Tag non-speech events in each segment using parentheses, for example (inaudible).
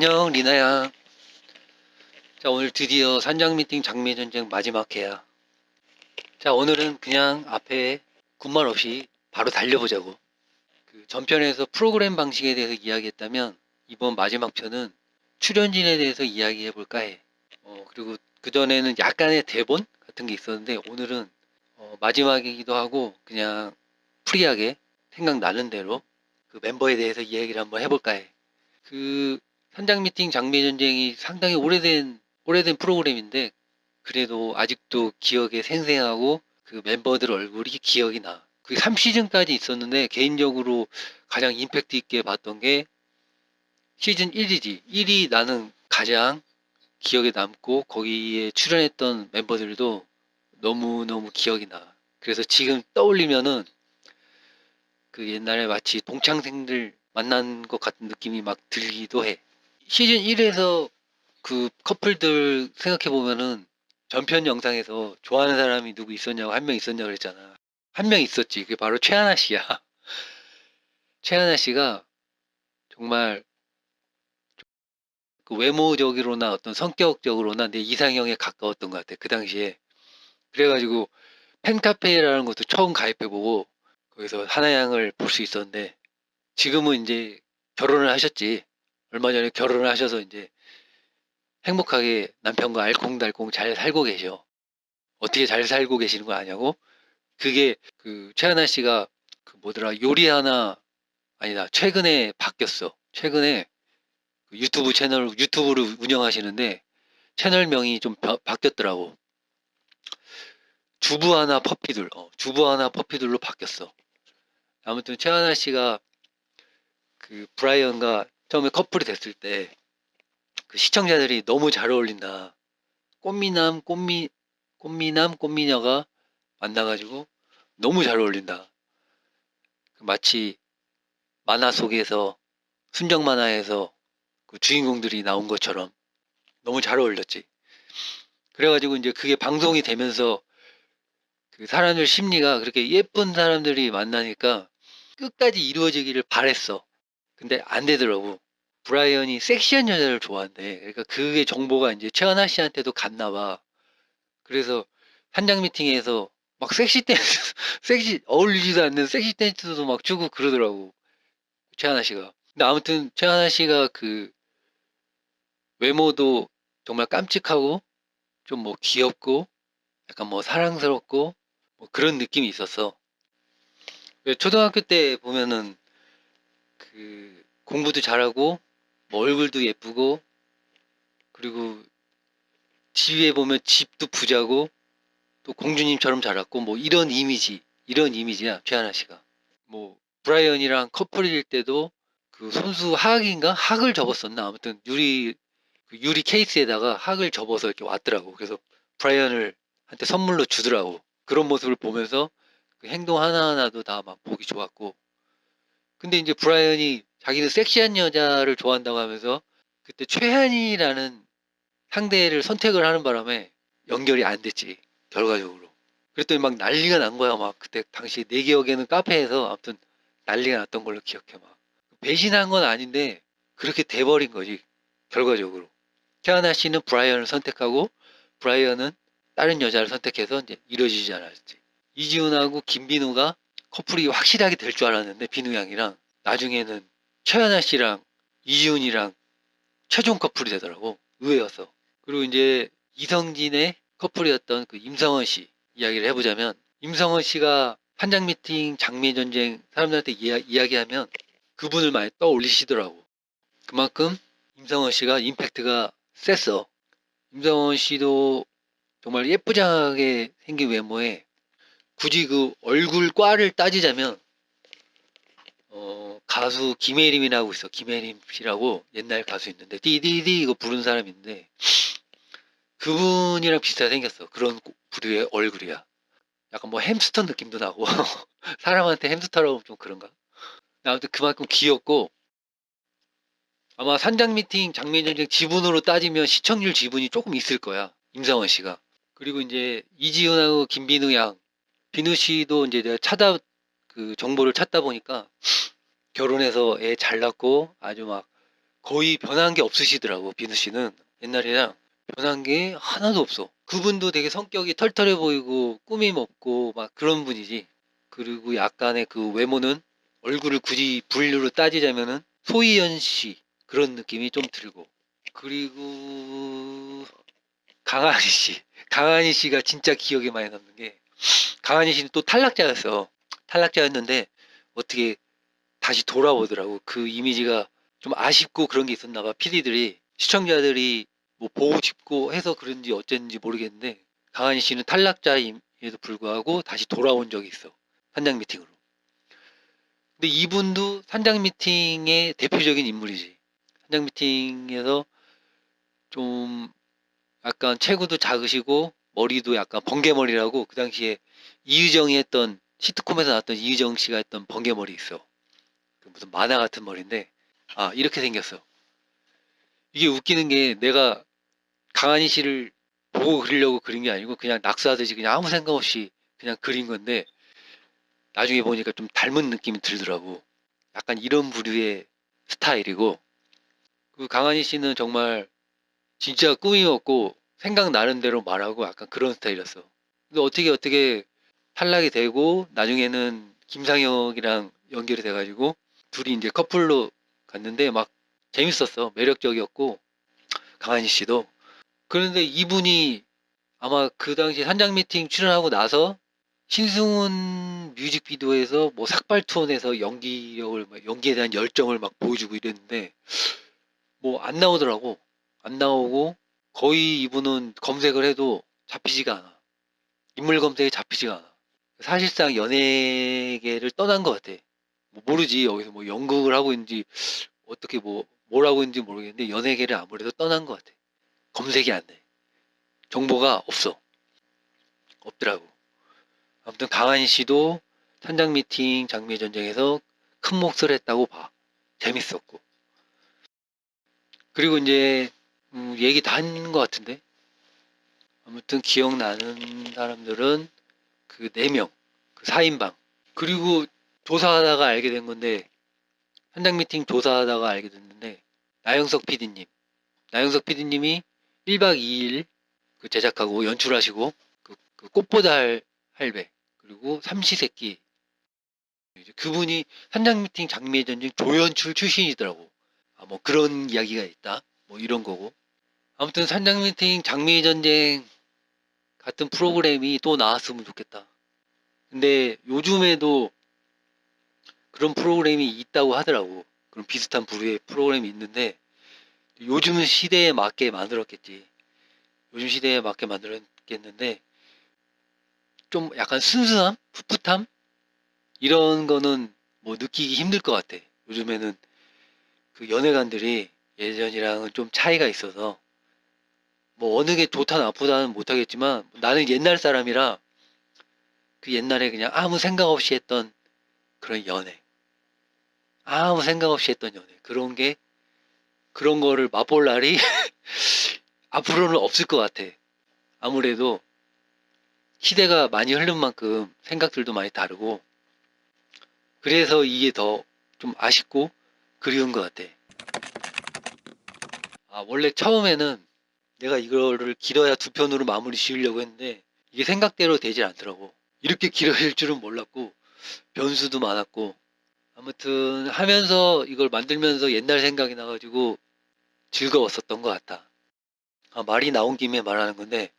안녕 리나야. 자 오늘 드디어 산장 미팅 장미 전쟁 마지막 회야. 자 오늘은 그냥 앞에 군말 없이 바로 달려보자고. 그 전편에서 프로그램 방식에 대해서 이야기했다면 이번 마지막 편은 출연진에 대해서 이야기해 볼까 해. 어, 그리고 그전에는 약간의 대본 같은 게 있었는데 오늘은 어, 마지막이기도 하고 그냥 프리하게 생각나는 대로 그 멤버에 대해서 이야기를 한번 해볼까 해 그 현장 미팅 장미 전쟁이 상당히 오래된 오래된 프로그램인데 그래도 아직도 기억에 생생하고 그 멤버들 얼굴이 기억이 나. 그 3시즌까지 있었는데 개인적으로 가장 임팩트 있게 봤던 게 시즌 1이지. 1이 나는 가장 기억에 남고 거기에 출연했던 멤버들도 너무너무 기억이 나. 그래서 지금 떠올리면은 그 옛날에 마치 동창생들 만난 것 같은 느낌이 막 들기도 해. 시즌 1에서 그 커플들 생각해 보면은 전편 영상에서 좋아하는 사람이 누구 있었냐고 한 명 있었냐 그랬잖아. 한 명 있었지. 그게 바로 최하나 씨야. (laughs) 최하나 씨가 정말 그 외모적으로나 어떤 성격적으로나 내 이상형에 가까웠던 것 같아. 그 당시에. 그래가지고 팬카페라는 것도 처음 가입해보고 거기서 하나양을 볼 수 있었는데 지금은 이제 결혼을 하셨지. 얼마 전에 결혼을 하셔서 이제 행복하게 남편과 알콩달콩 잘 살고 계셔. 어떻게 잘 살고 계시는 거 아냐고? 그게 그 최하나 씨가 그 뭐더라 요리 하나 아니다 최근에 바뀌었어. 최근에 그 유튜브 채널 유튜브를 운영하시는데 채널명이 좀 바, 바뀌었더라고. 주부 하나 퍼피들, 어, 주부 하나 퍼피들로 바뀌었어. 아무튼 최하나 씨가 그 브라이언과 처음에 커플이 됐을 때 그 시청자들이 너무 잘 어울린다. 꽃미남, 꽃미, 꽃미남, 꽃미녀가 만나가지고 너무 잘 어울린다. 그 마치 만화 속에서 순정 만화에서 그 주인공들이 나온 것처럼 너무 잘 어울렸지. 그래가지고 이제 그게 방송이 되면서 그 사람들 심리가 그렇게 예쁜 사람들이 만나니까 끝까지 이루어지기를 바랬어. 근데 안 되더라고. 브라이언이 섹시한 여자를 좋아한대. 그러니까 그게 정보가 이제 최하나 씨한테도 갔나 봐. 그래서 한장 미팅에서 막 섹시 댄스, (laughs) 섹시, 어울리지도 않는 섹시 댄스도 막 추고 그러더라고. 최하나 씨가. 근데 아무튼 최하나 씨가 그 외모도 정말 깜찍하고 좀 뭐 귀엽고 약간 뭐 사랑스럽고 뭐 그런 느낌이 있었어. 초등학교 때 보면은 그 공부도 잘하고 뭐 얼굴도 예쁘고 그리고 집에 보면 집도 부자고 또 공주님처럼 자랐고 뭐 이런 이미지 이런 이미지야 최하나 씨가. 뭐 브라이언이랑 커플일 때도 그 손수 학인가? 학을 접었었나? 아무튼 유리 그 유리 케이스에다가 학을 접어서 이렇게 왔더라고. 그래서 브라이언을 한테 선물로 주더라고. 그런 모습을 보면서 그 행동 하나하나도 다 막 보기 좋았고 근데 이제 브라이언이 자기는 섹시한 여자를 좋아한다고 하면서 그때 최한이라는 상대를 선택을 하는 바람에 연결이 안 됐지 결과적으로. 그랬더니 막 난리가 난 거야. 막 그때 당시 내 기억에는 카페에서 아무튼 난리가 났던 걸로 기억해 막. 배신한 건 아닌데 그렇게 돼버린 거지 결과적으로. 최하나 씨는 브라이언을 선택하고 브라이언은 다른 여자를 선택해서 이제 이루어지지 않았지. 이지훈하고 김빈우가 커플이 확실하게 될 줄 알았는데 비누 양이랑 나중에는 최하나 씨랑 이지훈이랑 최종 커플이 되더라고. 의외여서. 그리고 이제 이성진의 커플이었던 그 임성원 씨 이야기를 해보자면 임성원 씨가 한장 미팅 장미 전쟁 사람들한테 이야, 이야기하면 그분을 많이 떠올리시더라고. 그만큼 임성원 씨가 임팩트가 셌어. 임성원 씨도 정말 예쁘장하게 생긴 외모에 굳이 그 얼굴과를 따지자면 어, 가수 김혜림이라고 있어. 김혜림 씨라고 옛날 가수 있는데 디디디 이거 부른 사람이 있는데 그분이랑 비슷하게 생겼어. 그런 부류의 얼굴이야. 약간 뭐 햄스터 느낌도 나고 (laughs) 사람한테 햄스터라고 좀 그런가? 아무튼 그만큼 귀엽고 아마 산장 미팅 장면 전쟁 지분으로 따지면 시청률 지분이 조금 있을 거야. 임상원 씨가. 그리고 이제 이지훈하고 김빈우 양 비누 씨도 이제 내가 찾아 그 정보를 찾다 보니까 결혼해서 애 잘 낳고 아주 막 거의 변한 게 없으시더라고 비누 씨는 옛날이랑 변한 게 하나도 없어. 그분도 되게 성격이 털털해 보이고 꾸밈 없고 막 그런 분이지. 그리고 약간의 그 외모는 얼굴을 굳이 분류로 따지자면은 소희연 씨 그런 느낌이 좀 들고 그리고 강한희 씨 강한희 씨가 진짜 기억에 많이 남는 게 강한희 씨는 또 탈락자였어. 탈락자였는데 어떻게 다시 돌아오더라고. 그 이미지가 좀 아쉽고 그런 게 있었나 봐. PD들이 시청자들이 뭐 보고 싶고 해서 그런지 어쨌는지 모르겠는데 강한희 씨는 탈락자임에도 불구하고 다시 돌아온 적이 있어. 산장 미팅으로. 근데 이분도 산장 미팅의 대표적인 인물이지. 산장 미팅에서 좀 약간 체구도 작으시고 머리도 약간 번개머리라고 그 당시에 이유정이 했던 시트콤에서 나왔던 이유정 씨가 했던 번개머리 있어. 그 무슨 만화 같은 머리인데 아 이렇게 생겼어. 이게 웃기는 게 내가 강한희 씨를 보고 그리려고 그린 게 아니고 그냥 낙서하듯이 그냥 아무 생각 없이 그냥 그린 건데 나중에 보니까 좀 닮은 느낌이 들더라고. 약간 이런 부류의 스타일이고, 그 강한희 씨는 정말 진짜 꿈이 없고 생각나는 대로 말하고 약간 그런 스타일이었어. 근데 어떻게 어떻게 탈락이 되고 나중에는 김상혁이랑 연결이 돼가지고 둘이 이제 커플로 갔는데 막 재밌었어. 매력적이었고 강한희 씨도. 그런데 이분이 아마 그 당시 산장 미팅 출연하고 나서 신승훈 뮤직비디오에서 뭐 삭발투혼에서 연기력을 막- 연기에 대한 열정을 막 보여주고 이랬는데 뭐 안 나오더라고 안 나오고 거의 이분은 검색을 해도 잡히지가 않아. 인물 검색에 잡히지가 않아. 사실상 연예계를 떠난 것 같아. 뭐 모르지 여기서 뭐 연극을 하고 있는지 어떻게 뭐 뭘 하고 있는지 모르겠는데 연예계를 아무래도 떠난 것 같아. 검색이 안 돼. 정보가 없어. 없더라고. 아무튼 강한희 씨도 산장 미팅 장미 전쟁에서 큰 몫을 했다고 봐. 재밌었고. 그리고 이제 음, 얘기 다한것 같은데. 아무튼 기억나는 사람들은 그네 명, 그 4인방. 그리고 조사하다가 알게 된 건데 산장 미팅 조사하다가 알게 됐는데 나영석 PD님, 나영석 PD님이 1박 2일 그 제작하고 연출하시고 그, 그 꽃보다 할 할배 그리고 삼시세끼 이제 그분이 산장 미팅 장미의 전쟁 조연출 출신이더라고. 아, 뭐 그런 이야기가 있다. 뭐 이런 거고. 아무튼 산장 미팅 장미의 전쟁 같은 프로그램이 또 나왔으면 좋겠다. 근데 요즘에도 그런 프로그램이 있다고 하더라고. 그런 비슷한 부류의 프로그램이 있는데 요즘 시대에 맞게 만들었겠지. 요즘 시대에 맞게 만들었겠는데 좀 약간 순수함, 풋풋함 이런 거는 뭐 느끼기 힘들 것 같아. 요즘에는 그 연예관들이 예전이랑은 좀 차이가 있어서 뭐 어느 게 좋다 나쁘다는 못하겠지만 나는 옛날 사람이라 그 옛날에 그냥 아무 생각 없이 했던 그런 연애 아무 생각 없이 했던 연애 그런 게 그런 거를 맛볼 날이 (laughs) 앞으로는 없을 것 같아. 아무래도 시대가 많이 흐른 만큼 생각들도 많이 다르고 그래서 이게 더 좀 아쉽고 그리운 것 같아. 아 원래 처음에는 내가 이거를 길어야 두 편으로 마무리 지으려고 했는데 이게 생각대로 되질 않더라고. 이렇게 길어질 줄은 몰랐고 변수도 많았고 아무튼 하면서 이걸 만들면서 옛날 생각이 나가지고 즐거웠었던 것 같다. 아, 말이 나온 김에 말하는 건데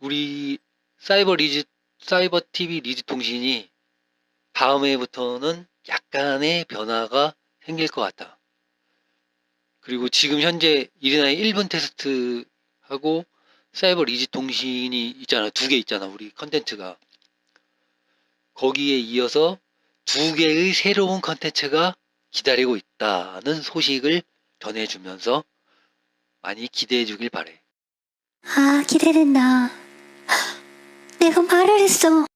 우리 사이버 리즈 사이버 TV 리즈 통신이 다음 해부터는 약간의 변화가 생길 것 같다. 그리고 지금 현재 이리나의 1분 테스트 하고 사이버 리즈 통신이 있잖아. 두 개 있잖아. 우리 컨텐츠가. 거기에 이어서 두 개의 새로운 컨텐츠가 기다리고 있다는 소식을 전해주면서 많이 기대해 주길 바래. 아, 기대된다. 내가 말을 했어.